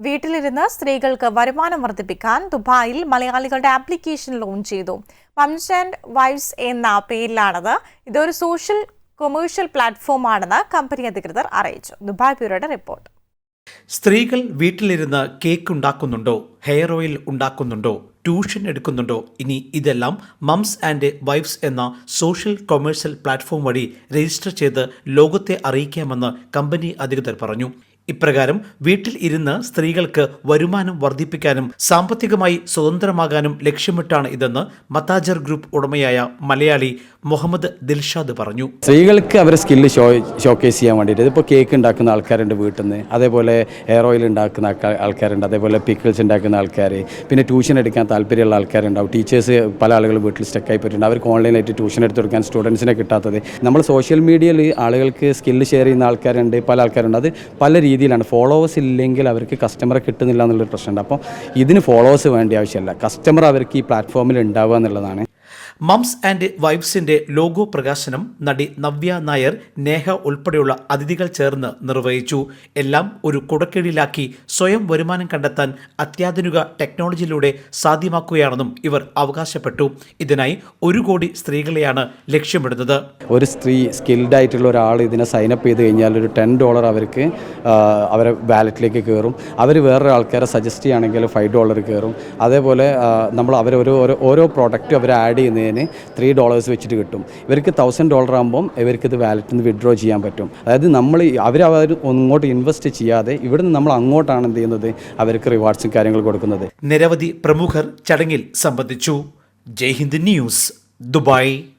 വീട്ടിലിരുന്ന് സ്ത്രീകൾക്ക് വരുമാനം വർദ്ധിപ്പിക്കാൻ ദുബായിൽ മലയാളികളുടെ ആപ്ലിക്കേഷൻ ലോഞ്ച് ചെയ്തു. മംസ് ആൻഡ് വൈഫ്സ് എന്ന പേരിലാണത്. ഇതൊരു സോഷ്യൽ കൊമേഴ്ഷ്യൽ പ്ലാറ്റ്ഫോമാണെന്ന് കമ്പനി അധികൃതർ അറിയിച്ചു. ദുബായ് ബ്യൂറോയുടെ റിപ്പോർട്ട് സ്ത്രീകൾ വീട്ടിലിരുന്ന് കേക്ക് ഉണ്ടാക്കുന്നുണ്ടോ? ഹെയർ ഓയിൽ ഉണ്ടാക്കുന്നുണ്ടോ? ട്യൂഷൻ എടുക്കുന്നുണ്ടോ? ഇനി ഇതെല്ലാം മംസ് ആൻഡ് വൈഫ്സ് എന്ന സോഷ്യൽ കൊമേഴ്സ്യൽ പ്ലാറ്റ്ഫോം വഴി രജിസ്റ്റർ ചെയ്ത് ലോകത്തെ അറിയിക്കാമെന്ന് കമ്പനി അധികൃതർ പറഞ്ഞു. ഇപ്രകാരം വീട്ടിൽ ഇരുന്ന് സ്ത്രീകൾക്ക് വരുമാനം വർദ്ധിപ്പിക്കാനും സാമ്പത്തികമായി സ്വതന്ത്രമാകാനും ലക്ഷ്യമിട്ടാണ് ഇതെന്ന് മതാജർ ഗ്രൂപ്പ് ഉടമയായ മലയാളി മുഹമ്മദ് ദിൽഷാദ് പറഞ്ഞു. സ്ത്രീകൾക്ക് അവരെ സ്കില്ല് ഷോ ഷോക്കേസ് ചെയ്യാൻ വേണ്ടിയിട്ട് ഇതിപ്പോൾ കേക്ക് ഉണ്ടാക്കുന്ന ആൾക്കാരുണ്ട് വീട്ടിൽ നിന്ന് അതേപോലെ ഹെയർ ഓയിൽ ഉണ്ടാക്കുന്ന ആൾക്കാ- ആൾക്കാരുണ്ട്. അതേപോലെ പിക്കിൾസ് ഉണ്ടാക്കുന്ന ആൾക്കാർ പിന്നെ ട്യൂഷൻ എടുക്കാൻ താല്പര്യമുള്ള ആൾക്കാരുണ്ടാവും. ടീച്ചേഴ്സ് പല ആളുകളും വീട്ടിൽ സ്റ്റക്കായി പോയിട്ടുണ്ട്. അവർക്ക് ഓൺലൈനായിട്ട് ട്യൂഷൻ എടുത്ത് കൊടുക്കാൻ സ്റ്റുഡൻസിനെ കിട്ടാത്തത്. നമ്മൾ സോഷ്യൽ മീഡിയയിൽ ആളുകൾക്ക് സ്കില്ല് ഷെയർ ചെയ്യുന്ന ആൾക്കാരുണ്ട് പല ആൾക്കാരുണ്ട്. അത് പല രീതിയിലാണ്. ഫോളോവേഴ്സ് ഇല്ലെങ്കിൽ അവർക്ക് കസ്റ്റമറെ കിട്ടുന്നില്ല എന്നുള്ളൊരു പ്രശ്നമുണ്ട്. അപ്പോൾ ഇതിന് ഫോളോവേഴ്സ് വേണ്ട ആവശ്യമില്ല. കസ്റ്റമർ അവർക്ക് ഈ പ്ലാറ്റ്ഫോമിൽ ഉണ്ടാവുക എന്നുള്ളതാണ്. മംസ് ആൻഡ് വൈഫ്സിന്റെ ലോഗോ പ്രകാശനം നടി നവ്യ നായർ നേഹ ഉൾപ്പെടെയുള്ള അതിഥികൾ ചേർന്ന് നിർവഹിച്ചു. എല്ലാം ഒരു കുടക്കീഴിലാക്കി സ്വയം വരുമാനം കണ്ടെത്താൻ അത്യാധുനിക ടെക്നോളജിയിലൂടെ സാധ്യമാക്കുകയാണെന്നും ഇവർ അവകാശപ്പെട്ടു. ഇതിനായി ഒരു കോടി സ്ത്രീകളെയാണ് ലക്ഷ്യമിടുന്നത്. ഒരു സ്ത്രീ സ്കിൽഡ് ആയിട്ടുള്ള ഒരാൾ ഇതിനെ സൈനപ്പ് ചെയ്ത് കഴിഞ്ഞാൽ ഒരു ടെൻ ഡോളർ അവർക്ക് അവരെ വാലറ്റിലേക്ക് കയറും. അവർ വേറൊരു ആൾക്കാരെ സജസ്റ്റ് ചെയ്യുകയാണെങ്കിൽ ഫൈവ് ഡോളർ കയറും. അതേപോലെ നമ്മൾ അവർ ഓരോ ഓരോ പ്രോഡക്റ്റ് അവർ ആഡ് ചെയ്യുന്നതിന് ത്രീ ഡോളേഴ്സ് വെച്ചിട്ട് കിട്ടും. ഇവർക്ക് തൗസൻഡ് ഡോളർ ആകുമ്പം ഇവർക്ക് ഇത് വാലറ്റിൽ നിന്ന് വിഡ്രോ ചെയ്യാൻ പറ്റും. അതായത് നമ്മൾ അവർ അവർ ഇങ്ങോട്ട് ഇൻവെസ്റ്റ് ചെയ്യാതെ ഇവിടുന്ന് നമ്മൾ അങ്ങോട്ടാണ് എന്ത് ചെയ്യുന്നത്? അവർക്ക് റിവാർഡ്സും കാര്യങ്ങൾ കൊടുക്കുന്നത്. നിരവധി പ്രമുഖർ ചടങ്ങിൽ സംബന്ധിച്ചു. Jaihind news Dubai.